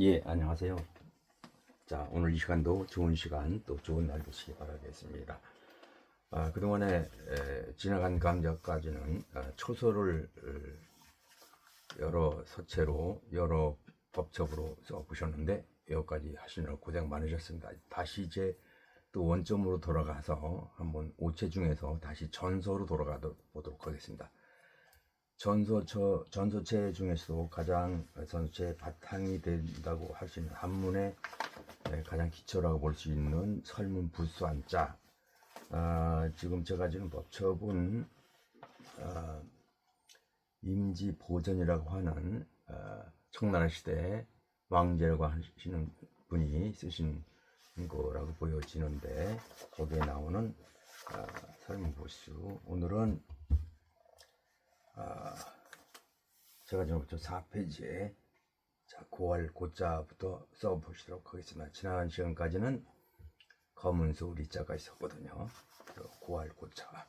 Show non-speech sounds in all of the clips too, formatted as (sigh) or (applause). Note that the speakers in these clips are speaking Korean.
예, 안녕하세요. 자, 오늘 이 시간도 좋은 시간, 또 좋은 날 되시기 바라겠습니다. 아, 그동안에 에, 지나간 감정까지는 아, 초소를 어, 여러 서체로, 여러 법첩으로 써보셨는데, 여기까지 하시느라 고생 많으셨습니다. 다시 이제 또 원점으로 돌아가서 한번 오체 중에서 다시 전서로 돌아가 보도록 하겠습니다. 전소처, 전소체 중에서도 가장 전소체 바탕이 된다고 할 수 있는 한문의 에, 가장 기초라고 볼 수 있는 설문 부수 한자. 아, 지금 제가 지금 법첩은 아, 임지 보전이라고 하는 아, 청나라 시대 왕제라고 하시는 분이 쓰신 거라고 보여지는데 거기에 나오는 아, 설문 부수. 오늘은 아, 제가 지금 저 4페이지에 자, 고할 고자부터 써보시도록 하겠습니다. 지난 시간까지는 검은소 리자가 있었거든요. 그래서 고할 고자.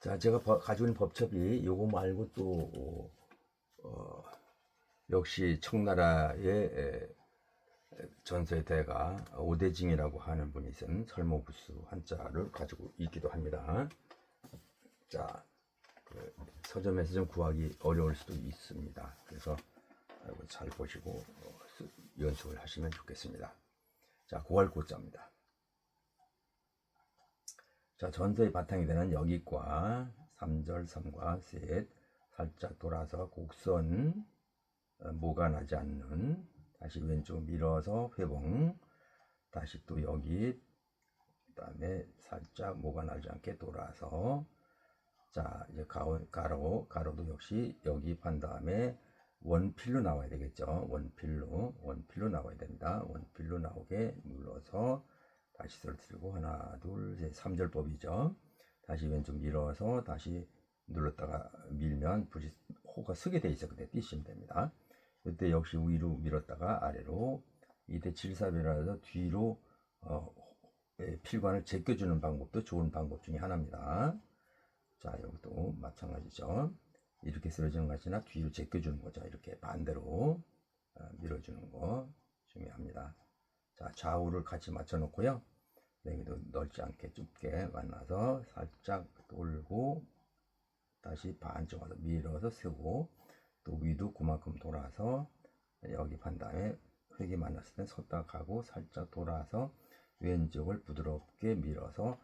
자, 제가 버- 가지고 있는 법첩이 요거 말고 또, 어, 역시 청나라의 전서의 대가 오대징이라고 하는 분이 쓴 설모부수 한자를 가지고 있기도 합니다. 자, 그 서점에서 좀 구하기 어려울 수도 있습니다. 그래서 이거 잘 보시고 어, 쓰- 연습을 하시면 좋겠습니다. 자, 고할고자입니다. 자, 전서의 바탕이 되는 여기과 3절 3과 셋 살짝 돌아서 곡선 어, 모가 나지 않는 다시 왼쪽 밀어서 회봉 다시 또 여기 그 다음에 살짝 모가 나지 않게 돌아서 자, 이제 가로, 가로, 가로도 역시 여기 판 다음에 원필로 나와야 되겠죠. 원필로, 원필로 나와야 됩니다. 원필로 나오게 눌러서 다시 쓰러뜨리고 하나, 둘, 셋, 3절법이죠. 다시 왼쪽 밀어서 다시 눌렀다가 밀면 불이 호가 서게 돼 있어. 그때 뛰시면 됩니다. 이때 역시 위로 밀었다가 아래로 이때 질삽이라서 뒤로 어, 예, 필관을 제껴주는 방법도 좋은 방법 중에 하나입니다. 자, 여기도 마찬가지죠. 이렇게 쓰러지는 것이나 뒤로 제껴주는 거죠. 이렇게 반대로 어, 밀어주는 거 중요합니다. 자, 좌우를 같이 맞춰 놓고요. 여기도 넓지 않게 좁게 만나서 살짝 돌고 다시 반쪽 와서 밀어서 세고 또 위도 그만큼 돌아서 여기 판 다음에 획이 만났을 때 섰다 가고 살짝 돌아서 왼쪽을 부드럽게 밀어서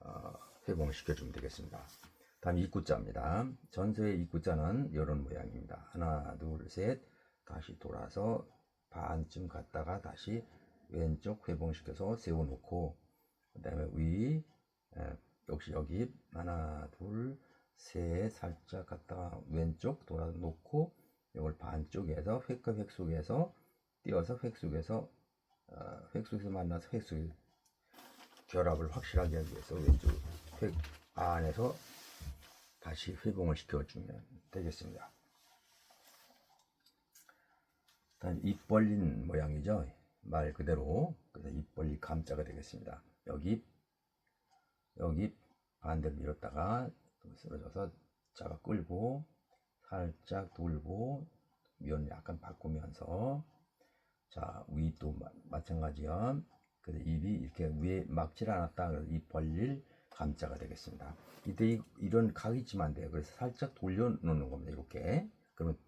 어, 회봉시켜 주면 되겠습니다. 다음 입구자입니다. 전서의 입구자는 이런 모양입니다. 하나, 둘, 셋, 다시 돌아서 반쯤 갔다가 다시 왼쪽 회봉시켜서 세워놓고 그 다음에 위 에, 역시 여기 하나, 둘, 셋 살짝 갔다가 왼쪽 돌아 놓고 이걸 반쪽에서 획과 획 속에서 띄어서 획 속에서 어, 획 속에서 만나서 획 속에 결합을 확실하게 하기 위해서 왼쪽 획 안에서 다시 회봉을 시켜주면 되겠습니다. 일단 입 벌린 모양이죠. 말 그대로 그래서 입 벌린 감자가 되겠습니다. 여기 여기 반대로 밀었다가 또 쓰러져서 자가 끌고 살짝 돌고 면 약간 바꾸면서 자 위도 마찬가지야. 그래서 입이 이렇게 위에 막질 않았다. 그래서 입 벌릴 감자가 되겠습니다. 이때 이, 이런 각이 있지만 안 돼요. 그래서 살짝 돌려놓는 겁니다. 이렇게. 그러면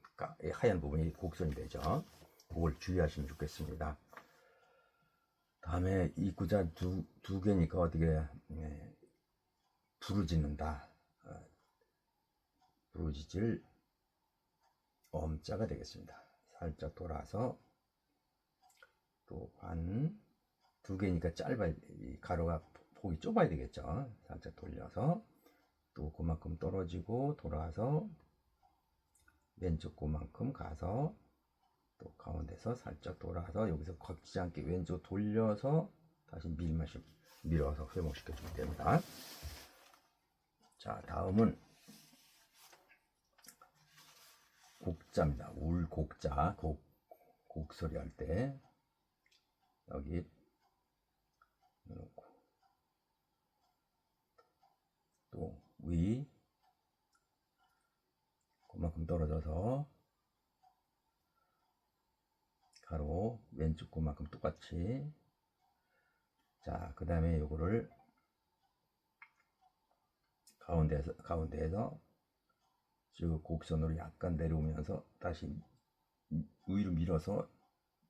하얀 부분이 곡선이 되죠. 그걸 주의하시면 좋겠습니다. 다음에 이 구자 두, 두 개니까 어떻게 예, 부르짖는다. 어, 부르짖을 엄자가 되겠습니다. 살짝 돌아서 또 반 두 개니까 짧아 이 가로가 폭이 좁아야 되겠죠. 살짝 돌려서 또 그만큼 떨어지고 돌아서 왼쪽 그만큼 가서 또 가운데서 살짝 돌아서 여기서 걷지 않게 왼쪽 돌려서 다시 밀마시 밀어서 회복시켜 주면 됩니다. 자 다음은 곡자입니다. 울 곡자 곡 곡소리 할 때 여기 놓고 또 위 그만큼 떨어져서 가로 왼쪽 코만큼 똑같이 자 그 다음에 요거를 가운데에서 가운데에서 쭉 곡선으로 약간 내려오면서 다시 위로 밀어서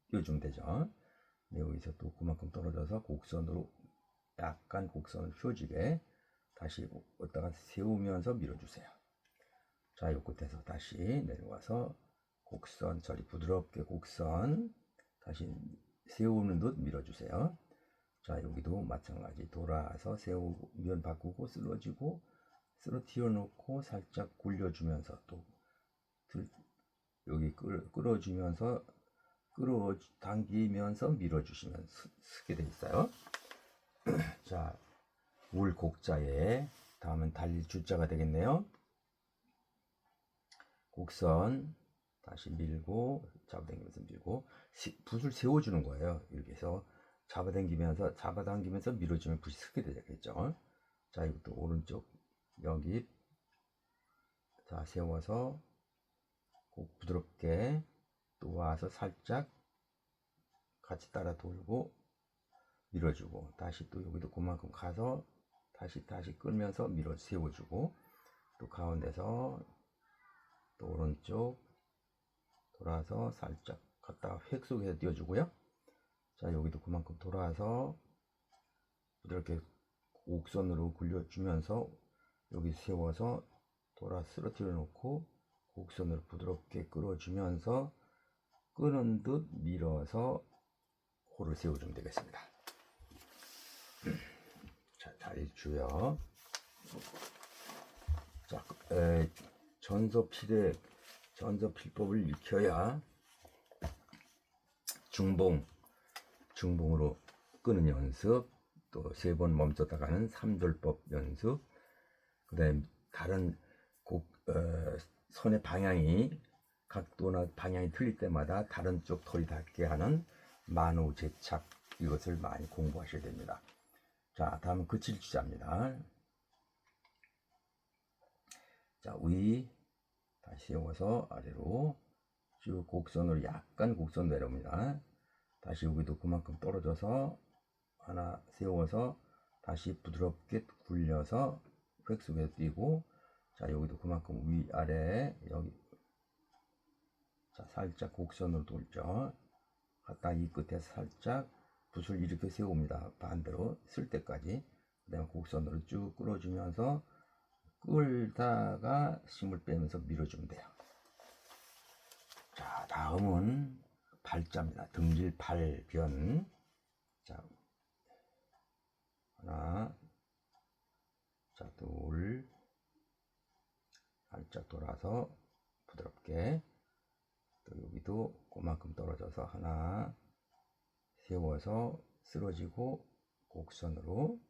띄워주면 되죠. 네, 여기서 또 그만큼 떨어져서 곡선으로 약간 곡선을 휘어지게 다시 어디다가 세우면서 밀어주세요. 자, 요 끝에서 다시 내려와서 곡선 처리 부드럽게 곡선 다시 세우는 듯 밀어주세요. 자, 여기도 마찬가지 돌아서 세우면 바꾸고 쓸어지고 쓰러뜨려 놓고 살짝 굴려주면서 또 들, 여기 끌, 끌어주면서 끌어 당기면서 밀어주시면 스, 쓰게 돼 있어요. (clears throat) 자, 울 곡자에 다음은 달릴 주자가 되겠네요. 곡선 다시 밀고 잡아당기면서 밀고 시, 붓을 세워주는 거예요. 이렇게 해서 잡아당기면서 잡아당기면서 밀어주면 붓이 쓰게 되겠죠. 자, 이것도 오른쪽 여기 자 세워서 꼭 부드럽게 또 와서 살짝 같이 따라 돌고 밀어주고 다시 또 여기도 그만큼 가서 다시 다시 끌면서 밀어 세워주고 또 가운데서 또 오른쪽 돌아서 살짝 갔다가 획 속에서 띄워주고요 자 여기도 그만큼 돌아서 부드럽게 곡선으로 굴려주면서 여기 세워서 돌아 쓰러뜨려 놓고 곡선을 부드럽게 끌어주면서 끄는 듯 밀어서 호를 세워주면 되겠습니다. 자, 주요. 자, 에, 전서 필의 전서 필법을 익혀야 중봉, 중봉으로 끄는 연습, 또 세 번 멈췄다가는 삼돌법 연습, 그 다음에 다른 곡, 어, 선의 방향이 각도나 방향이 틀릴 때마다 다른 쪽 털이 닿게 하는 만호 제착 이것을 많이 공부하셔야 됩니다. 자, 다음은 그칠 주자입니다. 자, 위 다시 세워서 아래로 쭉 곡선으로 약간 곡선 내려옵니다. 다시 여기도 그만큼 떨어져서 하나 세워서 다시 부드럽게 굴려서 획 속에 띄고 자 여기도 그만큼 위아래 여기 자 살짝 곡선으로 돌죠 갖다 이 끝에 살짝 붓을 이렇게 세웁니다. 반대로 쓸 때까지. 그 다음에 곡선으로 쭉 끌어주면서 끌다가 힘을 빼면서 밀어주면 돼요. 자 다음은 발자입니다. 등질 발변. 자 하나 자, 둘, 살짝 돌아서 부드럽게. 또 여기도 그만큼 떨어져서 하나 세워서 쓰러지고 곡선으로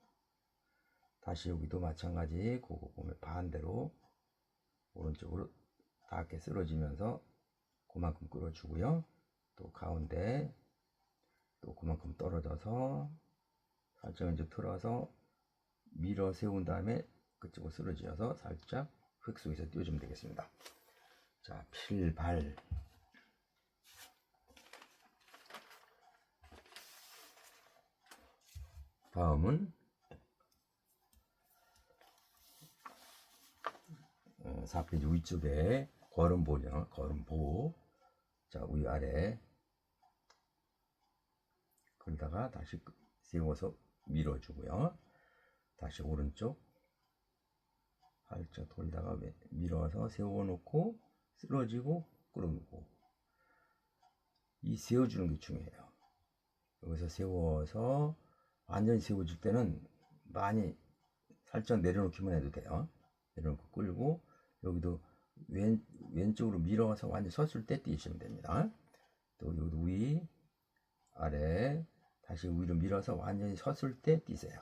다시 여기도 마찬가지 보면 반대로 오른쪽으로 닿게 쓰러지면서 그만큼 끌어주고요 또 가운데 또 그만큼 떨어져서 살짝 이제 틀어서 밀어 세운 다음에 그쪽으로 쓰러지어서 살짝 흙 속에서 띄워주면 되겠습니다. 자, 필발. 다음은 4페이지 어, 위쪽에 걸음보죠. 걸음보. 자, 위아래. 그러다가 다시 세워서 밀어주고요. 다시 오른쪽 살짝 돌다가 밀어서 세워놓고 쓰러지고 끌어놓고 이 세워주는 게 중요해요. 여기서 세워서 완전히 세워줄 때는 많이 살짝 내려놓기만 해도 돼요. 내려놓고 끌고 여기도 왼, 왼쪽으로 밀어서 완전히 섰을 때 뛰시면 됩니다. 또 여기도 위, 아래 다시 위로 밀어서 완전히 섰을 때 뛰세요.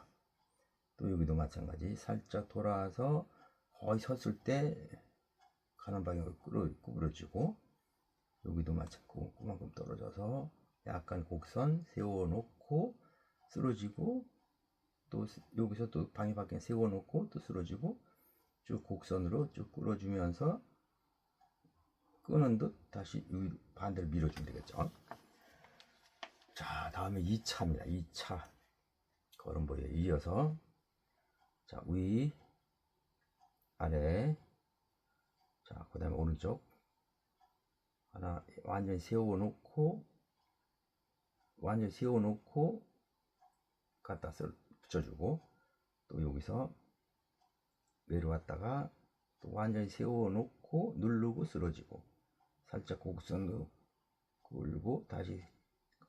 또 여기도 마찬가지 살짝 돌아서 거의 섰을 때 가는 방향으로 끌어, 구부러지고 여기도 마찬가지 그만큼 떨어져서 약간 곡선 세워놓고 쓰러지고 또 여기서 또 방해 밖에 세워놓고 또 쓰러지고 쭉 곡선으로 쭉 끌어주면서 끄는 듯 다시 반대로 밀어주면 되겠죠. 자, 다음에 2차입니다. 2차. 걸음보에 이어서 자, 위 아래 자, 그 다음에 오른쪽 하나 완전히 세워 놓고 완전히 세워 놓고 갖다 쓸 붙여주고 또 여기서 내려왔다가 또 완전히 세워 놓고 누르고 쓰러지고 살짝 곡선으로 굴고 다시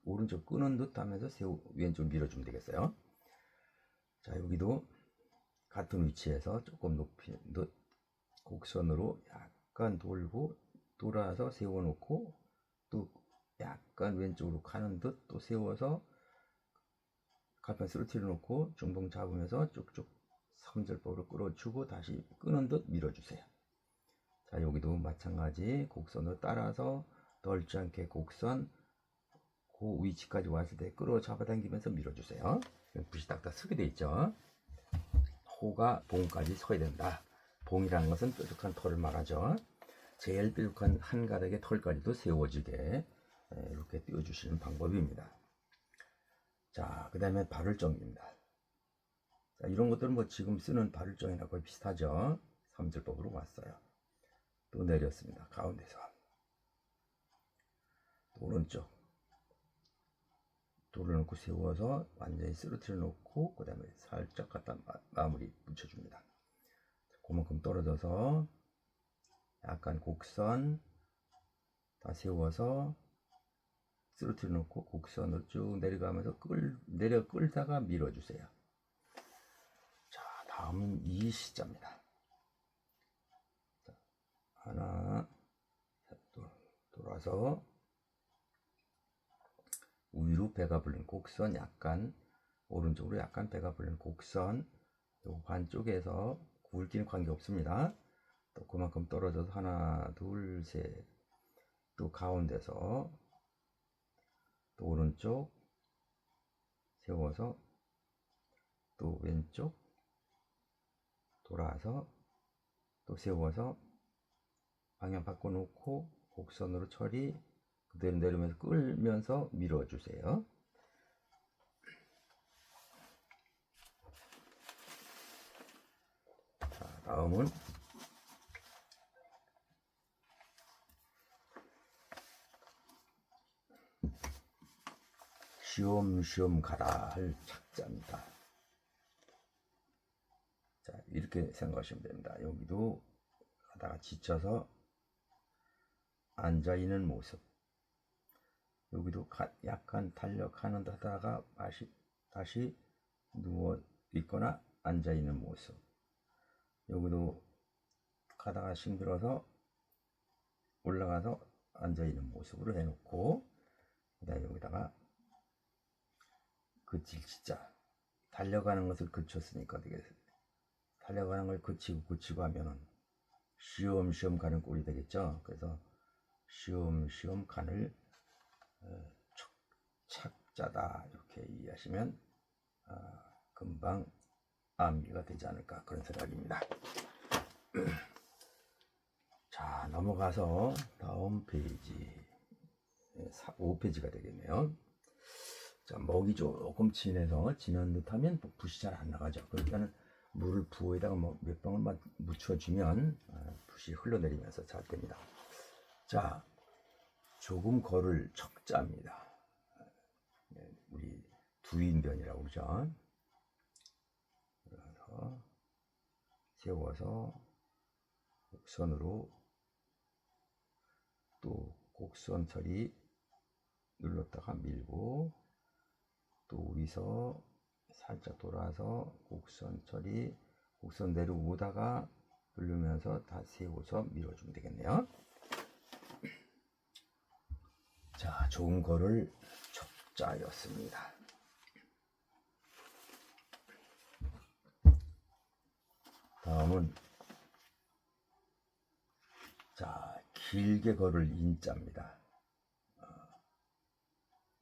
오른쪽 끄는 듯 하면서 세우 왼쪽 밀어주면 되겠어요. 자 여기도 같은 위치에서 조금 높이 듯 곡선으로 약간 돌고 돌아서 세워놓고 또 약간 왼쪽으로 가는 듯 또 세워서 갈판 쓰러뜨려 놓고 중동 잡으면서 쭉쭉 삼절법으로 끌어주고 다시 끄는 듯 밀어주세요. 자 여기도 마찬가지 곡선으로 따라서 덜지 않게 곡선 그 위치까지 왔을 때 끌어 잡아당기면서 밀어주세요. 붓이 딱딱 서게 돼 있죠. 호가 봉까지 서야 된다. 봉이라는 것은 뾰족한 털을 말하죠. 제일 뾰족한 한 가닥의 털까지도 세워지게 예, 이렇게 띄워주시는 방법입니다. 자, 그 다음에 발을정입니다. 자, 이런 것들은 뭐 지금 쓰는 발을정이나 거의 비슷하죠. 삼절법으로 왔어요. 또 내렸습니다. 가운데서. 또 오른쪽. 돌려놓고 세워서 완전히 쓰러뜨려 놓고 그 다음에 살짝 갖다 마, 무리 붙여줍니다. 그만큼 떨어져서 약간 곡선 다 세워서 쓰러뜨려 놓고 곡선을 쭉 내려가면서 끌, 내려 끌다가 밀어주세요. 자, 다음은 이 시자입니다. 자, 하나, 또 돌아서 위로 배가 불린 곡선 약간 오른쪽으로 약간 배가 불린 곡선 요 반쪽에서 굵기는 관계 없습니다. 또 그만큼 떨어져서 하나 둘 셋 또 가운데서 또 오른쪽 세워서 또 왼쪽 돌아서 또 세워서 방향 바꿔놓고 곡선으로 처리 그대로 내리면서 끌면서 밀어주세요. 자, 다음은 쉬엄쉬엄 가라 할 착자입니다. 자, 이렇게 생각하시면 됩니다. 여기도 하다가 지쳐서 앉아 있는 모습. 여기도 약간 달력하는 듯하다가 다시, 다시 누워 있거나 앉아 있는 모습. 여기도 가다가 힘들어서 올라가서 앉아 있는 모습으로 해놓고 그 다음 여기다가 그칠 진짜 달려가는 것을 그쳤으니까 어떻게 달려가는 걸 그치고 그치고 하면은 쉬엄쉬엄 가는 꼴이 되겠죠. 그래서 쉬엄쉬엄 간을 어, 착자다 이렇게 이해하시면 어, 금방 암기가 되지 않을까 그런 생각입니다. (clears throat) 자 넘어가서 다음 페이지 5페이지가 되겠네요. 자, 먹이 조금 진해서 진한 듯하면 붓이 잘 안 나가죠. 그러니까는 물을 부어에다가 뭐몇 방울 묻혀주면 어, 붓이 흘러내리면서 잘 됩니다. 자, 조금 걸을 척자입니다. 네, 우리 두인변이라고 그러죠. 그래서 세워서 곡선으로 또 곡선 처리 눌렀다가 밀고 또 위서 살짝 돌아서 곡선 처리 곡선 내려오다가 누르면서 다 세워서 밀어주면 되겠네요. (clears throat) 자, 좋은 거를 촉자였습니다. 다음은 자, 길게 걸을 인자입니다.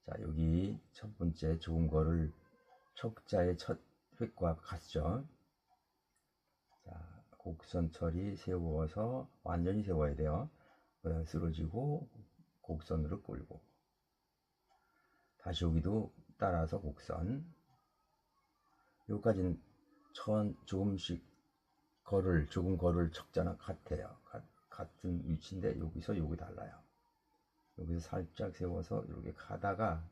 자, 여기 첫 번째 좋은 거를 척자의 첫 획과 같죠. 자, 곡선 처리 세워서 완전히 세워야 돼요. 쓰러지고 곡선으로 끌고 다시 여기도 따라서 곡선 여기까지는 천 조금씩 걸을 조금 걸을 척자나 같아요 가- 같은 위치인데 여기서 여기 달라요 여기서 살짝 세워서 이렇게 가다가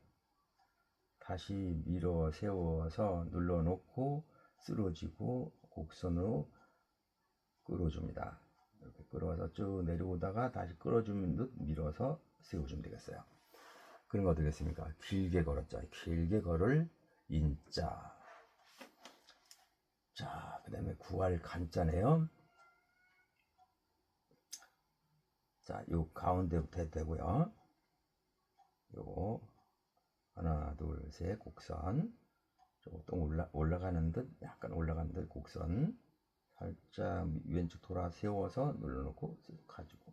다시 밀어 세워서 눌러 놓고 쓰러지고 곡선으로 끌어줍니다. 이렇게 끌어서 쭉 내려오다가 다시 끌어주는 듯 밀어서 세워주면 되겠어요. 그런 거 어떻겠습니까? 길게 걸었죠. 길게 걸을 인자. 자, 그 다음에 구할 간자네요. 자, 요 가운데부터 해도 되고요. 요거 하나, 둘, 셋 곡선. 조금 올라 올라가는 듯 약간 올라가는 듯 곡선. 살짝 왼쪽 돌아 세워서 눌러놓고 쓱 가지고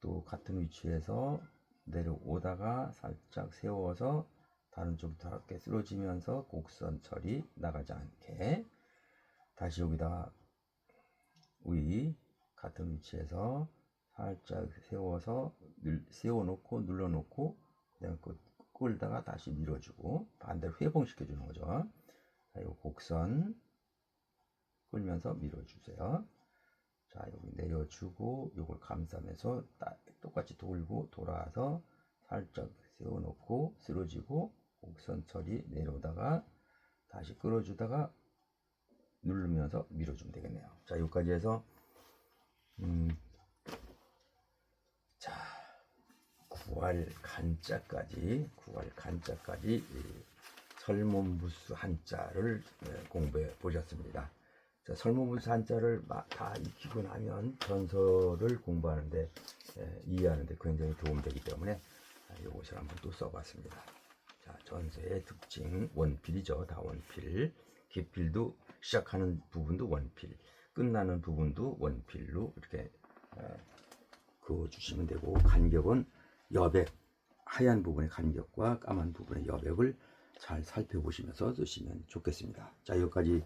또 같은 위치에서 내려오다가 살짝 세워서 다른 쪽부터 이렇게 쓰러지면서 곡선 처리 나가지 않게 다시 여기다 위 같은 위치에서 살짝 세워서 늘, 세워놓고 눌러놓고 그냥 그 끌다가 다시 밀어주고 반대로 회봉시켜 주는 거죠. 자, 이 곡선 끌면서 밀어주세요. 자, 여기 내려주고 요걸 감싸면서 딱 똑같이 돌고 돌아와서 살짝 세워놓고 쓰러지고 곡선 처리 내려오다가 다시 끌어주다가 누르면서 밀어주면 되겠네요. 자, 여기까지 해서 음, 자, 9월 간자까지 9월 간자까지 이 설문부수 한자를 예, 공부해 보셨습니다. 자, 설문부수 한자를 마- 다 익히고 나면 전설을 공부하는데 예, 이해하는데 굉장히 도움되기 때문에 아, 이것을 한번 또 써봤습니다. 자, 전서의 특징 원필이죠. 다 원필. 기필도 시작하는 부분도 원필, 끝나는 부분도 원필로 이렇게 예, 그어주시면 되고 간격은 여백 하얀 부분의 간격과 까만 부분의 여백을 잘 살펴보시면서 쓰시면 좋겠습니다. 자 여기까지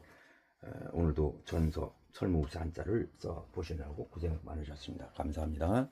에, 오늘도 전서 설무부사 한자를 써 보시느라고 고생 많으셨습니다. 감사합니다.